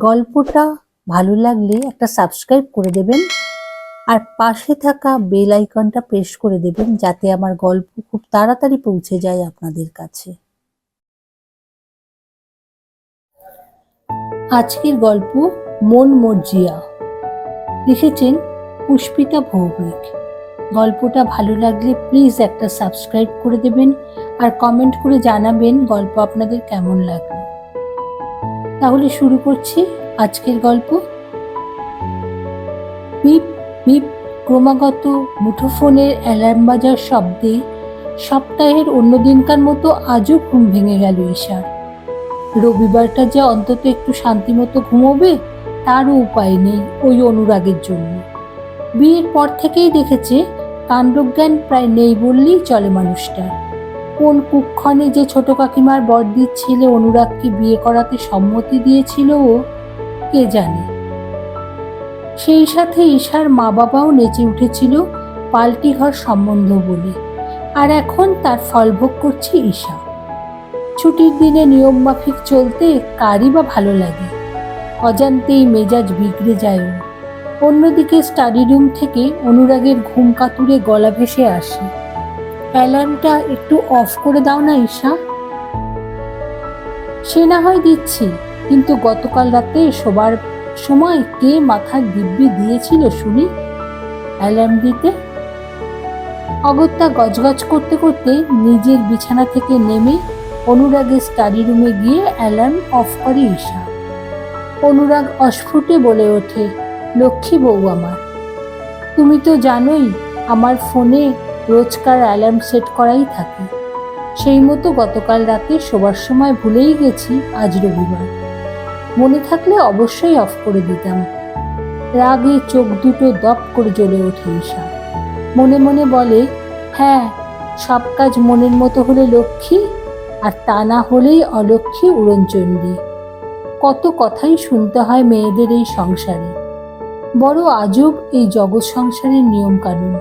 গল্পটা ভালো লাগলে একটা সাবস্ক্রাইব করে দেবেন। আর পাশে থাকা বেল আইকনটা প্রেস করে দেবেন যাতে আমার গল্প খুব তাড়াতাড়ি পৌঁছে যায় আপনাদের কাছে। আজকের গল্প মন মর্জিয়া। লিখেছেন পুষ্পিতা ভৌমিক। গল্পটা ভালো লাগলে প্লিজ একটা সাবস্ক্রাইব করে দেবেন। আর কমেন্ট করে জানাবেন গল্প আপনাদের কেমন লাগল। তাহলে শুরু করছি আজকের গল্প। পিপ পিপ ক্রমাগত মুঠোফোনের অ্যালার্ম বাজার শব্দে সপ্তাহের অন্য দিনকার মতো আজও ঘুম ভেঙে গেল ঈশার। রবিবারটা যে অন্তত একটু শান্তিমতো ঘুমোবে, তারও উপায় নেই ওই অনুরাগের জন্য। বিয়ের পর থেকেই দেখেছে কাণ্ডজ্ঞান প্রায় নেই বললেই চলে মানুষটার কোন কুক্ষণে যে ছোট কাকিমার বড়দির ছেলে অনুরাগকে বিয়ে করাতে সম্মতি দিয়েছিল ও কে জানে? সেই সাথে ঈশার মা বাবাও নেচে উঠেছিল পাল্টি ঘর সম্বন্ধ বলে। আর এখন তার ফলভোগ করছে ঈশা। ছুটির দিনে নিয়ম মাফিক চলতে কারই বা ভালো লাগে। অজান্তেই মেজাজ বিগড়ে যায় অন্যদিকে স্টাডি রুম থেকে অনুরাগের ঘুম কাতুরে গলা ভেসে আসে। অ্যালার্মটা একটু অফ করে দাও না, ঈশা। সে না হয় দিচ্ছি, কিন্তু গতকাল রাতে শোবার সময় কে মাথার দিব্যি দিয়েছিল শুনি? অ্যালার্ম দিতে? অগত্যা গজগজ করতে করতে নিজের বিছানা থেকে নেমে অনুরাগের স্টাডি রুমে গিয়ে অ্যালার্ম অফ করে, ঈশা। অনুরাগ অস্ফুটে বলে ওঠে, লক্ষ্মী বউ আমার, তুমি তো জানোই, আমার ফোনে রোজকার অ্যালার্ম সেট করাই থাকে। সেই মতো গতকাল রাতে শোবার সময় ভুলেই গেছি আজ রবিবার। মনে থাকলে অবশ্যই অফ করে দিতাম। রাগে চোখ দুটো দপ করে জ্বলে ওঠে ঈশা। মনে মনে বলে হ্যাঁ সব কাজ মনের মতো হলে লক্ষ্মী, আর তা না হলেই অলক্ষ্মী উড়নচণ্ডী। কত কথাই শুনতে হয় মেয়েদের এই সংসারে। বড় আজব এই জগৎ সংসারের নিয়ম কানুন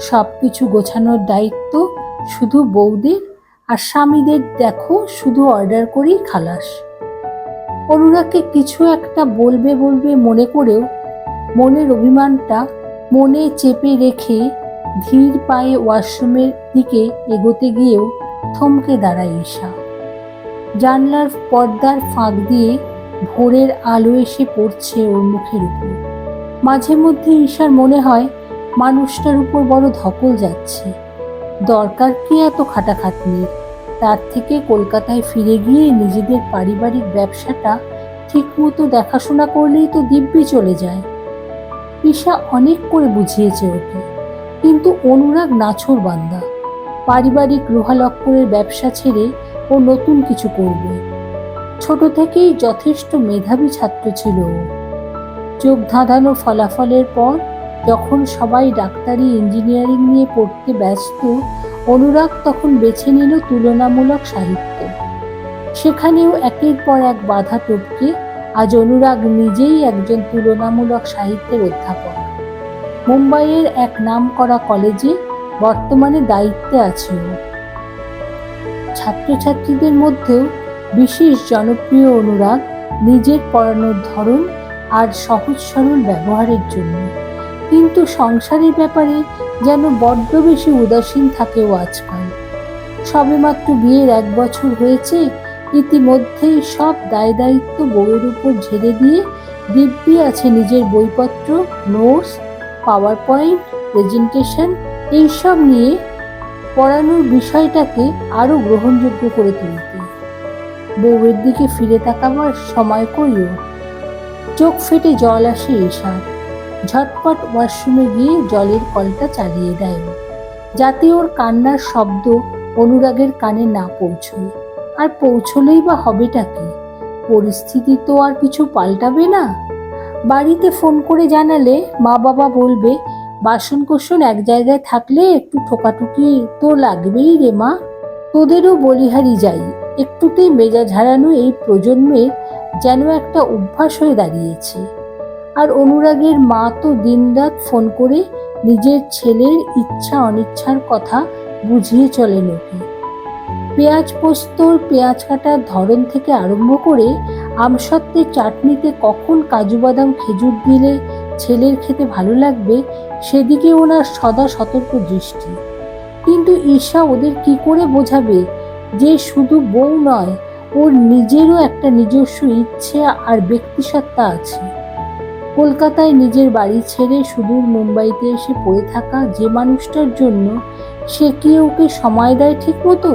সব কিছু গোছানোর দায়িত্ব শুধু বউদের আর স্বামীদের দেখো শুধু অর্ডার করেই খালাস। অনুরাগকে কিছু একটা বলবে বলবে মনে করেও মনের অভিমানটা মনে চেপে রেখে ধীর পায়ে ওয়াশরুমের দিকে এগোতে গিয়েও থমকে দাঁড়ায় ঈশা। জানলার পর্দার ফাঁক দিয়ে ভোরের আলো এসে পড়ছে ওর মুখের উপর। মাঝে মধ্যে ঈশার মনে হয় মানুষটার উপর বড় ধকল যাচ্ছে। দরকার কি এত খাটাখাটনির তার থেকে কলকাতায় ফিরে গিয়ে নিজেদের পারিবারিক ব্যবসাটা ঠিকমতো দেখাশোনা করলেই তো দিব্যি চলে যায়। ঈশা অনেক করে বুঝিয়েছে ওকে। কিন্তু অনুরাগ নাছর বান্দা। পারিবারিক লোহালক্করের ব্যবসা ছেড়ে ও নতুন কিছু করবে। ছোট থেকেই যথেষ্ট মেধাবী ছাত্র ছিল ও। চোখ ধাঁধানো ফলাফলের পর যখন সবাই ডাক্তারি ইঞ্জিনিয়ারিং নিয়ে পড়তে ব্যস্ত, অনুরাগ তখন বেছে নিল তুলনামূলক সাহিত্য। সেখানেও একের পর এক বাধা টপকে, আজ অনুরাগ নিজেই একজন তুলনামূলক সাহিত্যের অধ্যাপক। মুম্বাইয়ের এক নামকরা কলেজে বর্তমানে দায়িত্বে আছে ছাত্রছাত্রীদের মধ্যেও বিশেষ জনপ্রিয় অনুরাগ নিজের পড়ানোর ধরন আর সহজ সরল ব্যবহারের জন্য। কিন্তু সংসারের ব্যাপারে যেন বড্ড বেশি উদাসীন থাকেও আজকাল। সবেমাত্র বিয়ের এক বছর হয়েছে ইতিমধ্যেই সব দায় দায়িত্ব বউয়ের উপর ঝেড়ে দিয়ে দিব্যি আছে নিজের বইপত্র, নোটস পাওয়ার পয়েন্ট প্রেজেন্টেশন এইসব নিয়ে পড়ানোর বিষয়টাকে আরও গ্রহণযোগ্য করে তুলতে। বউয়ের দিকে ফিরে তাকাবার সময় কইও চোখ ফেটে জল আসে ঈশার। ঝটপট ওয়াশরুমে গিয়ে জলের কলটা চালিয়ে দেয়। যাতে ওর কান্নার শব্দ অনুরাগের কানে না পৌঁছয়। আর পৌঁছলেই বা হবেটা কি? পরিস্থিতি তো আর কিছু পাল্টাবে না? বাড়িতে ফোন করে জানালে মা বাবা বলবে বাসন কোসন এক জায়গায় থাকলে একটু ঠোকাঠুকি তো লাগবেই রে মা। তোদেরও বলিহারি যাই, একটুতেই মেজাজ হারানো এই প্রজন্মের যেন একটা অভ্যাস হয়ে দাঁড়িয়েছে। আর অনুরাগের মা তো দিনরাত ফোন করে নিজের ছেলের ইচ্ছা অনিচ্ছার কথা বুঝিয়ে চলেন ওকে পেঁয়াজ পোস্তর পেঁয়াজ কাটার ধরন থেকে আরম্ভ করে আমসত্ত্বের চাটনিতে কখন কাজু বাদাম খেজুর দিলে ছেলের খেতে ভালো লাগবে সেদিকে ওনার সদা সতর্ক দৃষ্টি। কিন্তু ঈশা ওদের কি করে বোঝাবে যে শুধু বউ নয়, ওর নিজেরও একটা নিজস্ব ইচ্ছে আর ব্যক্তিসত্তা আছে। কলকাতায় নিজের বাড়ি ছেড়ে সুদূর মুম্বাইতে এসে পড়ে থাকা যে মানুষটার জন্য সে কি ওকে সময় দেয় ঠিক মতো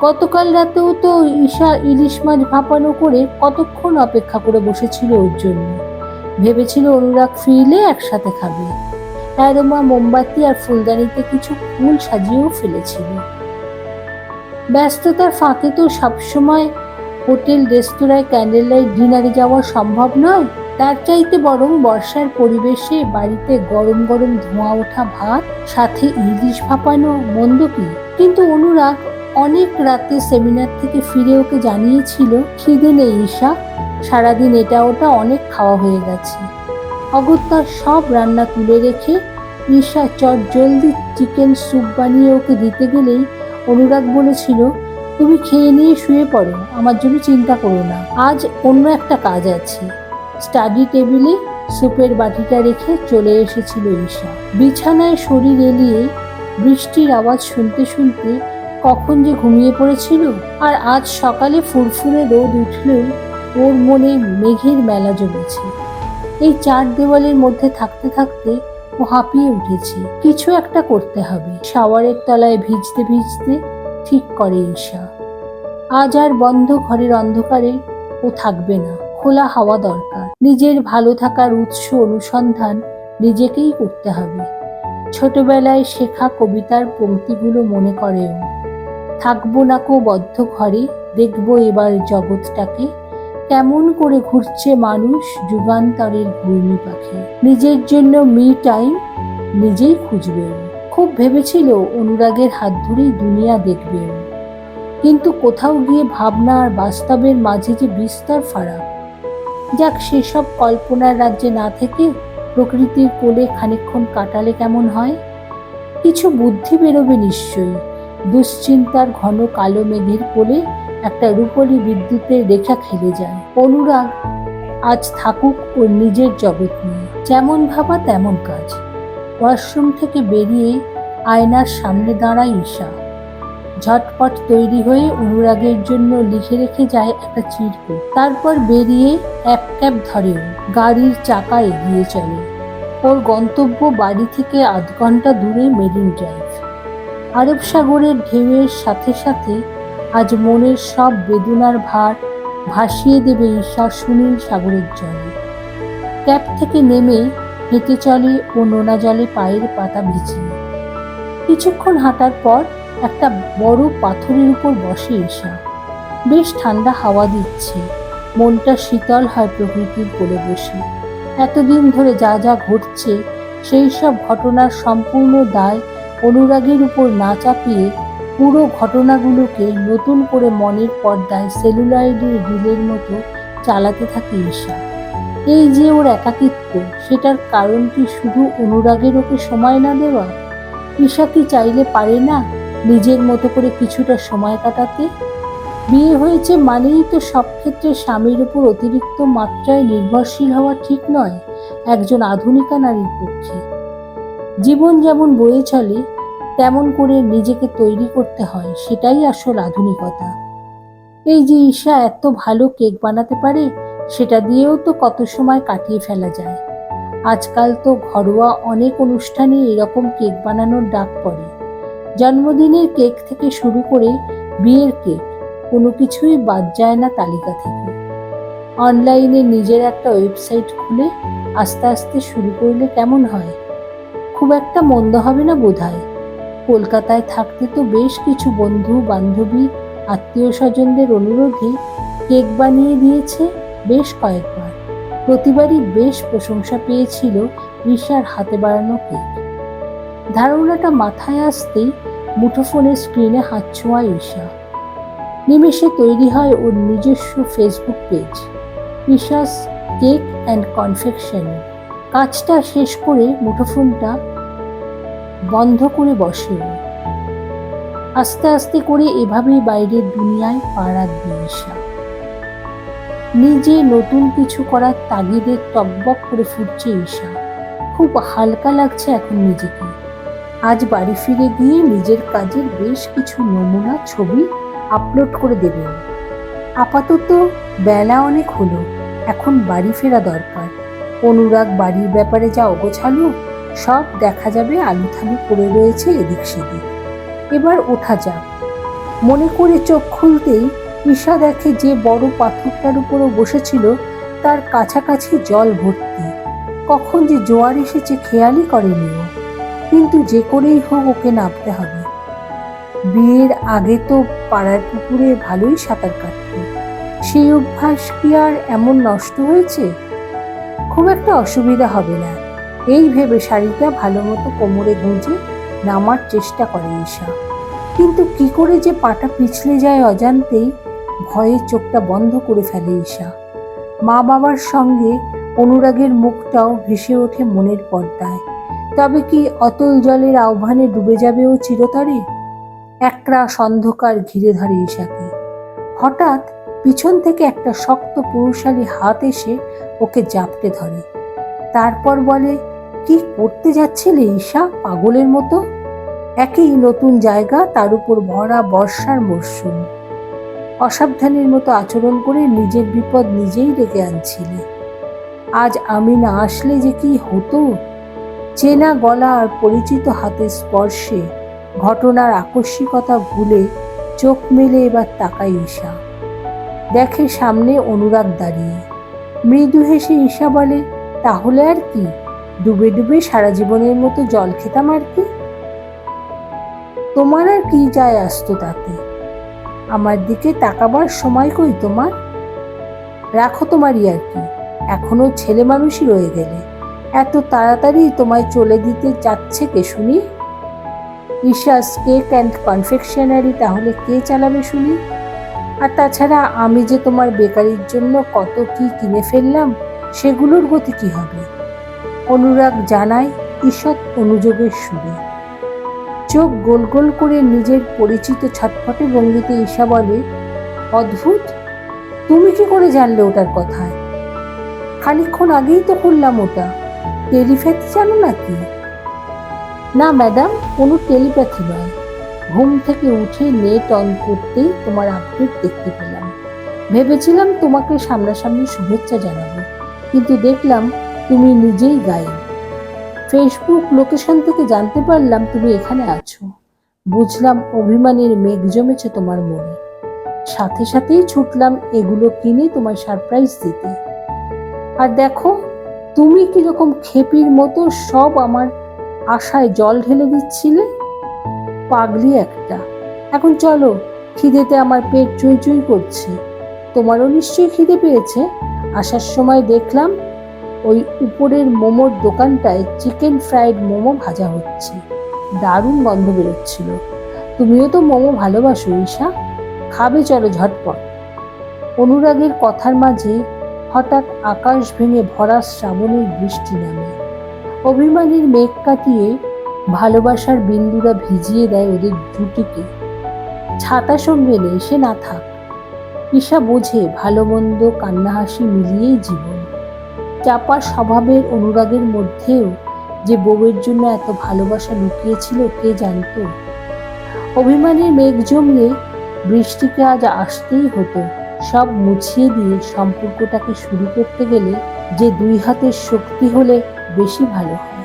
গতকাল রাতেও তো ঈশা ইলিশ মাছ ভাপানো করে কতক্ষণ অপেক্ষা করে বসেছিল ওর জন্য। ভেবেছিল অনুরাগ ফিরলে একসাথে খাবে। অ্যারোমা, মোমবাতি আর ফুলদানিতে কিছু ফুল সাজিয়েও ফেলেছিল। ব্যস্ততার ফাঁকে তো সবসময় হোটেল, রেস্তোরাঁয়, ক্যান্ডেল লাইট, ডিনারে যাওয়া সম্ভব নয়। তার চাইতে বরং বর্ষার পরিবেশে বাড়িতে গরম গরম ধোঁয়া ওঠা ভাত, সাথে ইলিশ ভাপানো মন্দ কি কিন্তু অনুরাগ অনেক রাতে সেমিনার থেকে ফিরে ওকে জানিয়েছিল, খিদে নেই ঈশা, সারাদিন এটা ওটা অনেক খাওয়া হয়ে গেছে। অগত্যা সব রান্না তুলে রেখে ঈশা চট জলদি চিকেন স্যুপ বানিয়ে ওকে দিতে গেলেই অনুরাগ বলেছিল, তুমি খেয়ে নিয়ে শুয়ে পড়ো, আমার জন্য চিন্তা করো না, আজ অন্য একটা কাজ আছে। স্টাডি টেবিলে স্যুপের বাটিটা রেখে চলে এসেছিল ঈশা। বিছানায় শরীর এলিয়ে বৃষ্টির আওয়াজ শুনতে শুনতে কখন যে ঘুমিয়ে পড়েছিল আর আজ সকালে ফুরফুরে রোদ উঠলেও ওর মনে মেঘের মেলা জমেছে। এই চার দেওয়ালের মধ্যে থাকতে থাকতে ও হাঁপিয়ে উঠেছে। কিছু একটা করতে হবে। শাওয়ারের তলায় ভিজতে ভিজতে ঠিক করে ঈশা। আজ আর বন্ধ ঘরের অন্ধকারে ও থাকবে না। খোলা হাওয়া দরকার। নিজের ভালো থাকার উৎস অনুসন্ধান নিজেকেই করতে হবে। ছোটবেলায় শেখা কবিতার পংক্তিগুলো মনে করে ও থাকব না কো বদ্ধ ঘরে, দেখব এবার জগৎটাকে, কেমন করে ঘুরছে মানুষ যুগান্তরের ঘূর্ণি পাখি। নিজের জন্য মি টাইম নিজেই খুঁজবেন খুব ভেবেছিল অনুরাগের হাত ধরেই দুনিয়া দেখবেন কিন্তু কোথাও গিয়ে ভাবনা আর বাস্তবের মাঝে যে বিস্তর ফারাক যাক, সেসব কল্পনার রাজ্যে না থেকে প্রকৃতির কোলে খানিকক্ষণ কাটালে কেমন হয়? কিছু বুদ্ধি বেরোবে নিশ্চয়ই। দুশ্চিন্তার ঘন কালো মেঘের কোলে একটা রূপলি বিদ্যুতের রেখা খেলে যায়। অনুরাগ আজ থাকুক ওর নিজের জগৎ নিয়ে। যেমন ভাবা তেমন কাজ। ওয়াশরুম থেকে বেরিয়ে আয়নার সামনে দাঁড়ায় ঈশা। ঝটপট তৈরি হয়ে অনুরাগের জন্য লিখে রেখে যায় একটা চিরকুট। তারপর বেরিয়ে এক ক্যাব ধরেও গাড়ির চাকা এগিয়ে চলে। ওর গন্তব্য বাড়ি থেকে আধ ঘণ্টা দূরে মেরিন ড্রাইভ। আরব সাগরের ঢেউয়ের সাথে সাথে আজ মনের সব বেদনার ভার ভাসিয়ে দেবে ঈশা সুনীল সাগরের জলে। ক্যাব থেকে নেমে হেঁটে চলে ও নোনা জলে পায়ের পাতা ভিজিয়ে। কিছুক্ষণ হাঁটার পর একটা বড় পাথরের উপর বসে এসা বেশ ঠান্ডা হাওয়া দিচ্ছে। মনটা শীতল হয় প্রকৃতির কোলে বসে। এতদিন ধরে যা যা ঘটছে, সেই সব ঘটনার সম্পূর্ণ দায় অনুরাগের উপর না চাপিয়ে পুরো ঘটনাগুলোকে নতুন করে মনের পর্দায় সেলুলয়েডের রিলের মতো চালাতে থাকে ঈশা। এই যে ওর একাকিত্ব, সেটার কারণ কি শুধু অনুরাগের ওকে সময় না দেওয়া? ঈশা কি চাইলে পারে না? নিজের মতো করে কিছুটা সময় কাটাতে। বিয়ে হয়েছে মানেই তো সব ক্ষেত্রে স্বামীর উপর অতিরিক্ত মাত্রায় নির্ভরশীল হওয়া ঠিক নয়, একজন আধুনিকা নারীর পক্ষে। জীবন যেমন বয়ে চলে, তেমন করে নিজেকে তৈরি করতে হয়, সেটাই আসল আধুনিকতা। এই যে ঈশা এত ভালো কেক বানাতে পারে, সেটা দিয়েও তো কত সময় কাটিয়ে ফেলা যায়। আজকাল তো ঘরোয়া অনেক অনুষ্ঠানে এরকম কেক বানানোর ডাক পড়ে। জন্মদিনের কেক থেকে শুরু করে বিয়ের কেক, কোনো কিছুই বাদ যায় না তালিকা থেকে। অনলাইনে নিজের একটা ওয়েবসাইট খুলে আস্তে আস্তে শুরু করলে কেমন হয়? খুব একটা মন্দ হবে না বোধহয়। কলকাতায় থাকতে তো বেশ কিছু বন্ধু, বান্ধবী আত্মীয় স্বজনদের অনুরোধে কেক বানিয়ে দিয়েছে বেশ কয়েকবার। প্রতিবারই বেশ প্রশংসা পেয়েছিল ঋষার হাতে বাড়ানো কেক। ধারণাটা মাথায় আসতেই মুঠোফোনের স্ক্রিনে হাত ছোঁয়া ঈশা। নিমেষে তৈরি হয় ওর নিজস্ব Facebook page Isha's cake and confection কাজটা শেষ করে মুঠোফোনটা বন্ধ করে বসে। আস্তে আস্তে করে এভাবেই বাইরের দুনিয়ায় পা রাখবে ঈশা। নিজে নতুন কিছু করার তাগিদে টকবক করে ফুটছে ঈশা। খুব হালকা লাগছে এখন নিজেকে। আজ বাড়ি ফিরে গিয়ে নিজের কাজের বেশ কিছু নমুনা, ছবি আপলোড করে দেবেন আপাতত বেলা অনেক হলো, এখন বাড়ি ফেরা দরকার। অনুরাগ বাড়ির ব্যাপারে যা অগোছালো, সব দেখা যাবে আলু থালু পড়ে রয়েছে এদিক সেদিক। এবার ওঠা যাক। মনে করে চোখ খুলতেই ঈশা দেখে যে বড় পাথরটার উপরও বসেছিল, তার কাছাকাছি জল ভর্তি। কখন যে জোয়ার এসেছে খেয়ালই করেনি ও। কিন্তু যে করেই হোক ওকে নামতে হবে। বিয়ের আগে তো পাড়ার পুকুরে ভালোই সাঁতার কাটত। সেই অভ্যাস কি আর এমন নষ্ট হয়েছে? খুব একটা অসুবিধা হবে না। এই ভেবে শাড়িটা ভালো মতো কোমরে গুঁজে নামার চেষ্টা করে ঈশা। কিন্তু কি করে যে পাটা পিছলে যায় অজান্তেই ভয়ে চোখটা বন্ধ করে ফেলে ঈশা। মা বাবার সঙ্গে অনুরাগের মুখটাও ভেসে ওঠে মনের পর্দায়। তবে কি অতল জলের আহ্বানে ডুবে যাবে ও চিরতরে? একরা অন্ধকার ঘিরে ধরে ঈশাকে। হঠাৎ পিছন থেকে একটা শক্ত পুরুষালী হাত এসে ওকে জাপটে ধরে। তারপর বলে, কি করতে যাচ্ছিলে ঈশা, পাগলের মতো? একই নতুন জায়গা, তার উপর ভরা বর্ষার মরশুম। অসাবধানের মতো আচরণ করে নিজের বিপদ নিজেই ডেকে আনছিলে। আজ আমি না আসলে যে কি হতো? চেনা গলা আর পরিচিত হাতের স্পর্শে ঘটনার আকস্মিকতা ভুলে চোখ মেলে এবার তাকাই ঈশা। দেখে সামনে অনুরাগ দাঁড়িয়ে। মৃদু হেসে ঈশা বলে, তাহলে আর কি? ডুবে ডুবে সারা জীবনের মতো জল খেতাম আর কি? তোমার আর কি যায় আসতো তাতে? আমার দিকে তাকাবার সময় কই তোমার? রাখো তোমারই আর কি। এখনও ছেলে মানুষই রয়ে গেলে। এত তাড়াতাড়ি তোমায় চলে দিতে যাচ্ছে কে শুনি? ঈশাস কেক অ্যান্ড কনফেকশনারি তাহলে কে চালাবে শুনি? আর তাছাড়া আমি যে তোমার বেকারির জন্য কত কি কিনে ফেললাম, সেগুলোর গতি কি হবে? অনুরাগ জানায় ঈষৎ অনুযোগের সুরে। চোখ গোল গোল করে নিজের পরিচিত ছটফটে ভঙ্গিতে ঈশা বলে, অদ্ভুত! তুমি কি করে জানলে ওটার কথায়? খানিকক্ষণ আগেই তো করলাম ওটা। টেলিপ্যাথি জানো নাকি? না, ম্যাডাম, কোনো টেলিপ্যাথি নয়। ঘুম থেকে উঠে নেট অন করতেই তোমার আপডেট দেখতে পেলাম। ভেবেছিলাম তোমাকে সামনাসামনি শুভেচ্ছা জানাব, কিন্তু দেখলাম তুমি নিজেই গায়ে ফেসবুক লোকেশন থেকে জানতে পারলাম তুমি এখানে আছো। বুঝলাম অভিমানের মেঘ জমেছে তোমার মনে। সাথে সাথেই ছুটলাম এগুলো কিনে তোমায় সারপ্রাইজ দিতে। আর দেখো তুমি কীরকম খেপির মতো সব আমার আশায় জল ঢেলে দিচ্ছিলে? পাগলি একটা। এখন চলো, খিদেতে আমার পেট চুই চুই করছে। তোমারও নিশ্চয়ই খিদে পেয়েছে। আসার সময় দেখলাম ওই উপরের মোমোর দোকানটায় চিকেন ফ্রাইড মোমো ভাজা হচ্ছে। দারুণ গন্ধ বেরোচ্ছিল। তুমিও তো মোমো ভালোবাসো, ঈশা। খাবে চলো ঝটপট। অনুরাগের কথার মাঝে হঠাৎ আকাশ ভেঙে ভরা শ্রাবণের বৃষ্টি নামে। অভিমানীর মেঘ কাটিয়ে ভালোবাসার বিন্দুরা ভিজিয়ে দেয় ওদের জুটিকে। ছাতা সঙ্গে নেই সে না থাক। ঈশা বোঝে ভালো মন্দ কান্নাহাসি মিলিয়েই জীবন। চাপা স্বভাবের অনুরাগের মধ্যেও যে বউয়ের জন্য এত ভালোবাসা লুকিয়েছিল কে জানতো? অভিমানের মেঘ জমলে বৃষ্টিকে আজ আসতেই হতো। সব মুছিয়ে দিয়ে সম্পর্কটাকে শুরু করতে গেলে যে দুই হাতের শক্তি হলে বেশি ভালো হয়।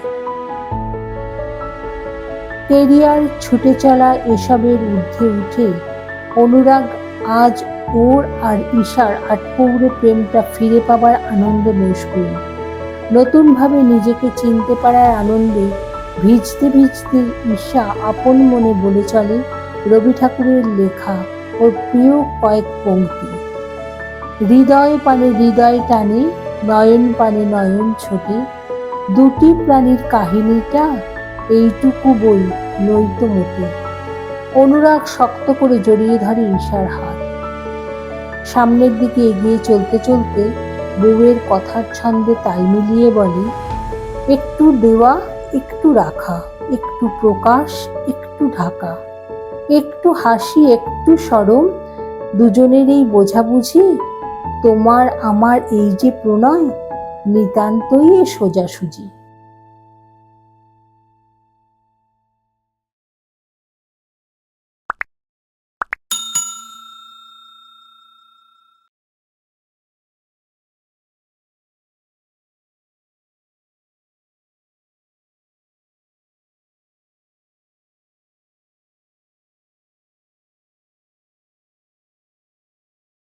কেরিয়ার ছুটে চলা এসবের ঊর্ধ্বে উঠে অনুরাগ আজ ওর আর ঈশার আটপৌরে প্রেমটা ফিরে পাবার আনন্দে মশগুল নতুনভাবে নিজেকে চিনতে পারার আনন্দে ভিজতে ভিজতে ঈশা আপন মনে বলে চলে রবি ঠাকুরের লেখা ওর প্রিয় কয়েক পংক্তি হৃদয় পানে হৃদয় টানে, নয়ন পানে নয়ন ছোটে। দুটি প্রাণীর কাহিনীটা এইটুকু বই নইতো মোটে। অনুরাগ শক্ত করে জড়িয়ে ধরে ঈশার হাত। সামনের দিকে এগিয়ে চলতে চলতে বউয়ের কথার ছন্দে তাই মিলিয়ে বলে, একটু দেওয়া, একটু রাখা, একটু প্রকাশ, একটু ঢাকা। একটু হাসি, একটু সরম দুজনেরই বোঝাবুঝি তোমার আমার এই যে প্রণয় নিতান্তই সোজাসুজি।